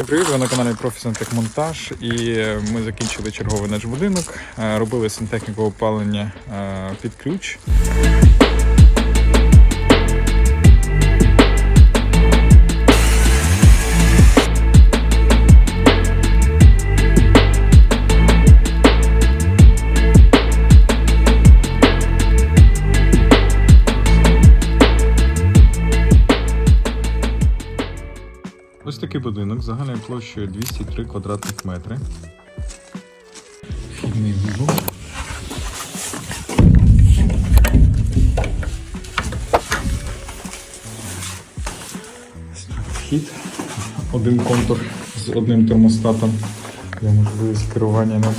Всім Привіт, ви на каналі Профі Сантехмонтаж і ми закінчили черговий наш будинок. Е, Робили сантехніку опалення е, під ключ. Такий будинок загальною площею 203 квадратних метри. Вхідний так, Вхід. Один контур з одним термостатом. Є можливість керування ним.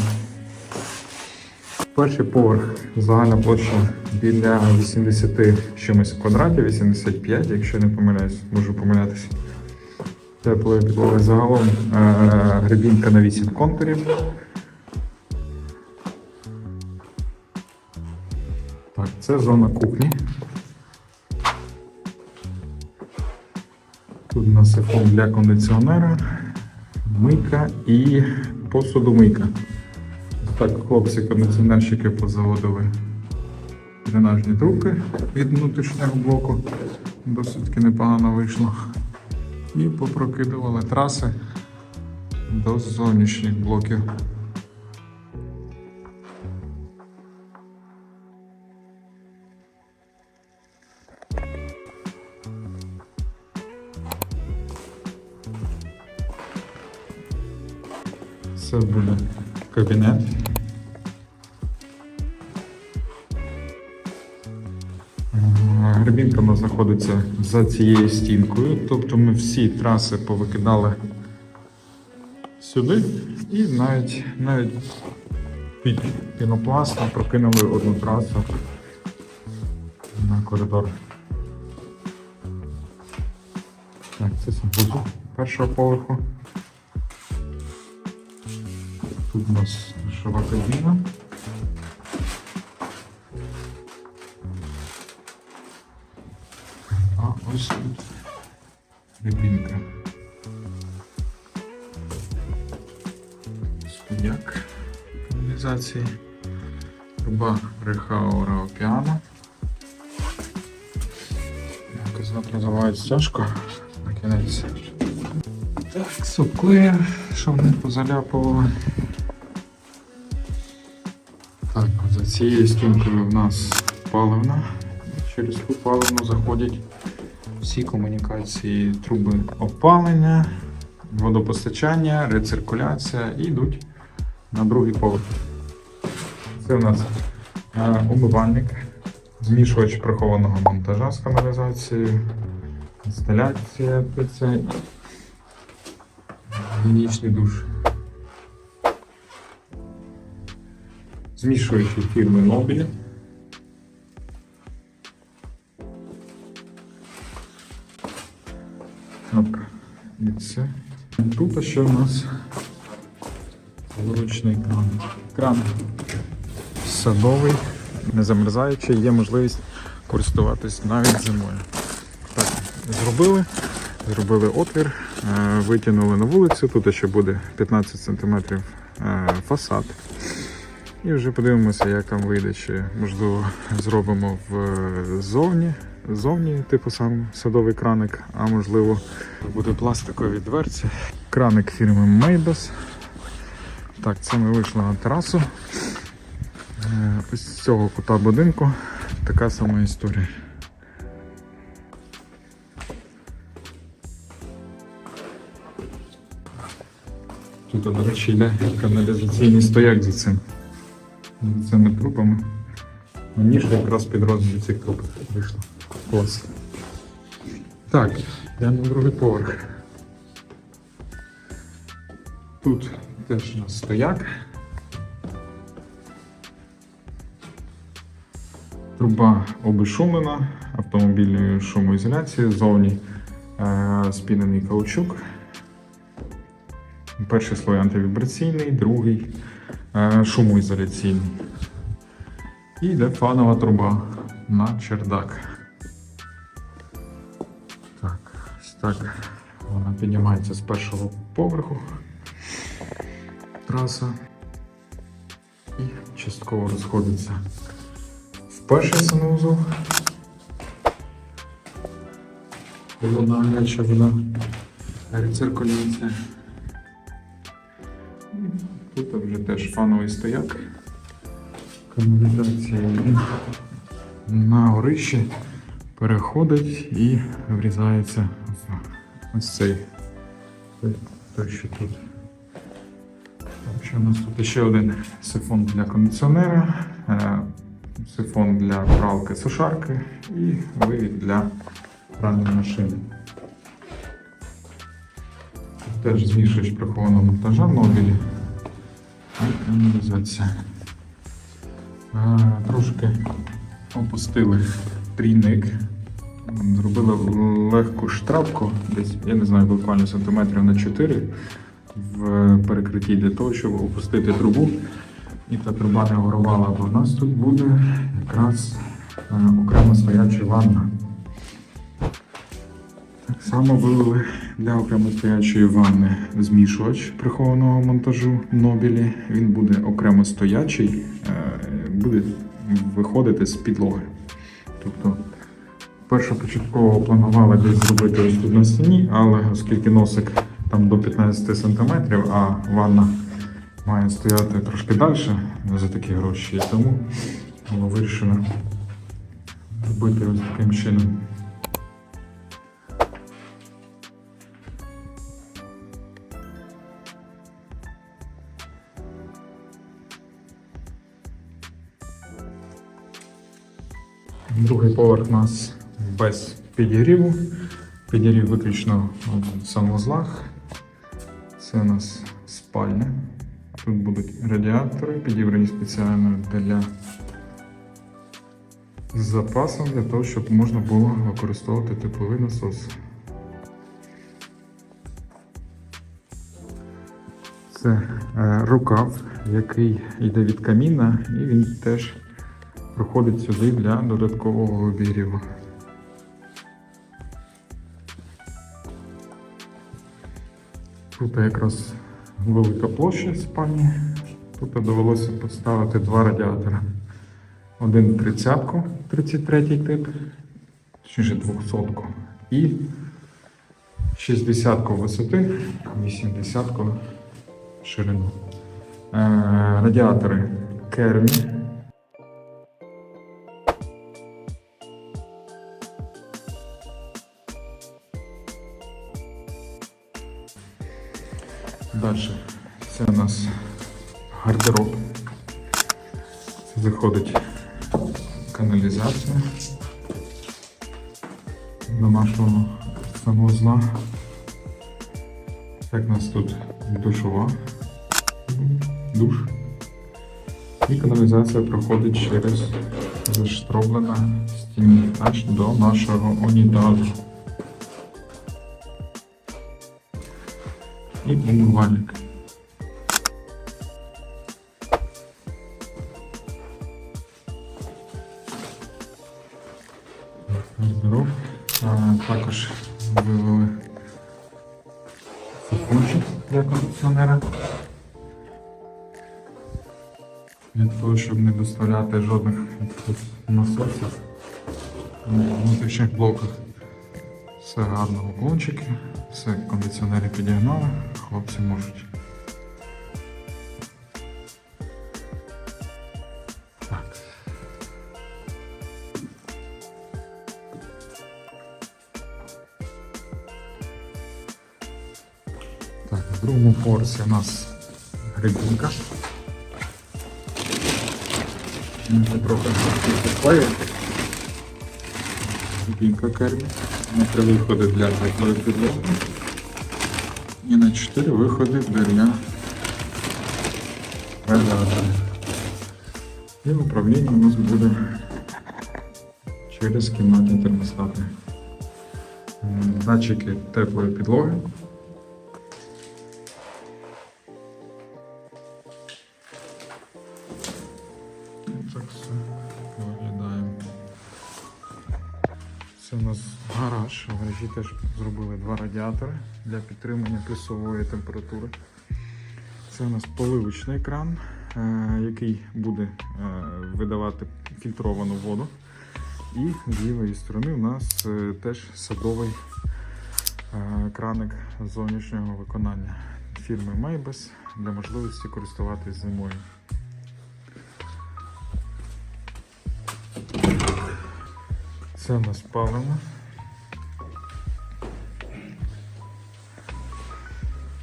Перший поверх загальна площа біля 80 чимось квадратів, 85, якщо не помиляюсь, можу помилятися. Теплої підлоги загалом е, гребінка на 8 контурів. Так, це зона кухні. Тут у нас сифон для кондиціонера, мийка і посудомийка. Так, хлопці кондиціонерщики позаводили дренажні трубки від внутрішнього блоку. Досить таки непогано вийшло і попрокидували траси до зовнішніх блоків. Це буде кабінет. Гребінка у нас знаходиться за цією стінкою, тобто ми всі траси повикидали сюди і навіть, навіть під пінопластом прокинули одну трасу на коридор. Так, це санвузол першого поверху. Тут у нас душова кабіна. Ось тут рибінка. Стояк каналізації. Труба Рехао Раопіано. Якось називають стяжку на кінець. Так, суклеєр, що вони позаляпували. Так, за цією стінкою в нас паливна. Через ту паливну заходять всі комунікації, труби опалення, водопостачання, рециркуляція і йдуть на другий поверх. Це у нас е, умивальник, змішувач прихованого монтажа з каналізацією, інсталяція ПЦ, гігієнічний душ. Змішуючі фірми Нобілі. Це. Тут ще у нас вручний кран. Кран садовий, не замерзаючий, є можливість користуватись навіть зимою. Так, зробили. Зробили отвір, е, витягнули на вулицю. Тут ще буде 15 см фасад. І вже подивимося, як там вийде, чи можливо зробимо в зовні, зовні, типу сам садовий краник, а можливо буде пластикові дверці. Краник фірми Maybus. Так, це ми вийшли на терасу. Е, Ось з цього кута будинку така сама історія. Тут, до речі, йде каналізаційний стояк за цим. Цими трубами. Ніж якраз під розмір цих труб вийшло. Клас. Так, я на другий поверх. Тут теж у нас стояк. Труба обешумлена автомобільною шумоізоляцією. Ззовні е, спінений каучук. Перший слой антивібраційний, другий шумоізоляційний. І йде фанова труба на чердак. Так, ось так. Вона піднімається з першого поверху. Траса і частково розходиться в перший санузел. Холодна гаряча вода, рециркуляція. Теж фановий стояк. Каналізація на горищі переходить і врізається в ось цей той, що тут. Так, що у нас тут ще один сифон для кондиціонера, е, сифон для пралки сушарки і вивід для пральної машини. Теж змішувач прихованого монтажа нобілі і каналізація. Е, Трошки опустили трійник. Зробили легку штрафку, десь, я не знаю, буквально сантиметрів на 4 в перекритті для того, щоб опустити трубу. І та труба не горувала, бо в нас тут буде якраз е, окремо стояча ванна. Так само вивели для окремо стоячої ванни змішувач прихованого монтажу Нобілі. Він буде окремо стоячий, е, буде виходити з підлоги. Тобто першопочатково планували десь зробити ось тут на стіні, але оскільки носик там до 15 см, а ванна має стояти трошки далі за такі гроші, тому було вирішено робити ось таким чином. Другий поверх у нас без підігріву. Підігрів виключно в санвузлах. Це у нас спальня. Тут будуть радіатори, підібрані спеціально для з запасом, для того, щоб можна було використовувати тепловий насос. Це е, рукав, який йде від каміна, і він теж проходить сюди для додаткового обігріву. Тут якраз велика площа спальні. Тут довелося поставити два радіатори. Один 30-ку, 33 тип, точніше 200-ку, і 60-ку висоти, 80-ку ширину. Е, радіатори кермі. Далі це у нас гардероб. Це заходить каналізація до нашого санвузла. Так у нас тут душова, душ. І каналізація проходить через заштроблена стіні аж до нашого унітазу. І умивальник. А, також вивели сифончик для кондиціонера. Для того, щоб не доставляти жодних насосів в внутрішніх блоках. Все гарно уклончики, все кондиціонери підігнали, хлопці можуть. Так. В другому поверсі у нас грибінка. Трохи підклеїти. Грибінка кермі. На три виходи для теплої підлоги. І на чотири виходи для радіатора. І управління у нас буде через кімнатні термостати. Датчики теплої підлоги. Теж зробили два радіатори для підтримання плюсової температури. Це у нас поливочний кран, е, який буде е, видавати фільтровану воду. І з лівої сторони у нас е, теж садовий краник зовнішнього виконання фірми Maybes для можливості користуватись зимою. Це у нас паливо.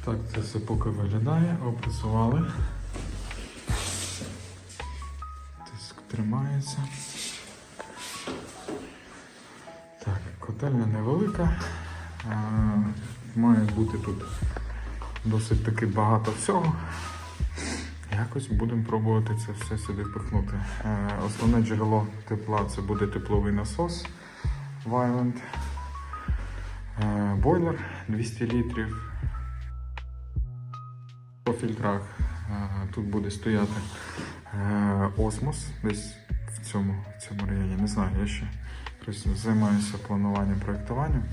Так, це все поки виглядає, опресували. Тиск тримається. Так, котельня невелика. А, має бути тут досить таки багато всього. Якось будемо пробувати це все сюди впихнути. Е, Основне джерело тепла це буде тепловий насос Violent. Е, Бойлер 200 літрів. По фільтрах е, тут буде стояти е, осмос десь в цьому, в цьому районі. Не знаю, я ще тобто, займаюся плануванням проєктуванням.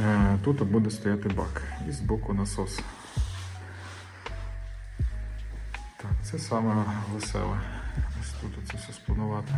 Е, Тут буде стояти бак і збоку насос. Так, це саме веселе. Ось тут це все спланувати.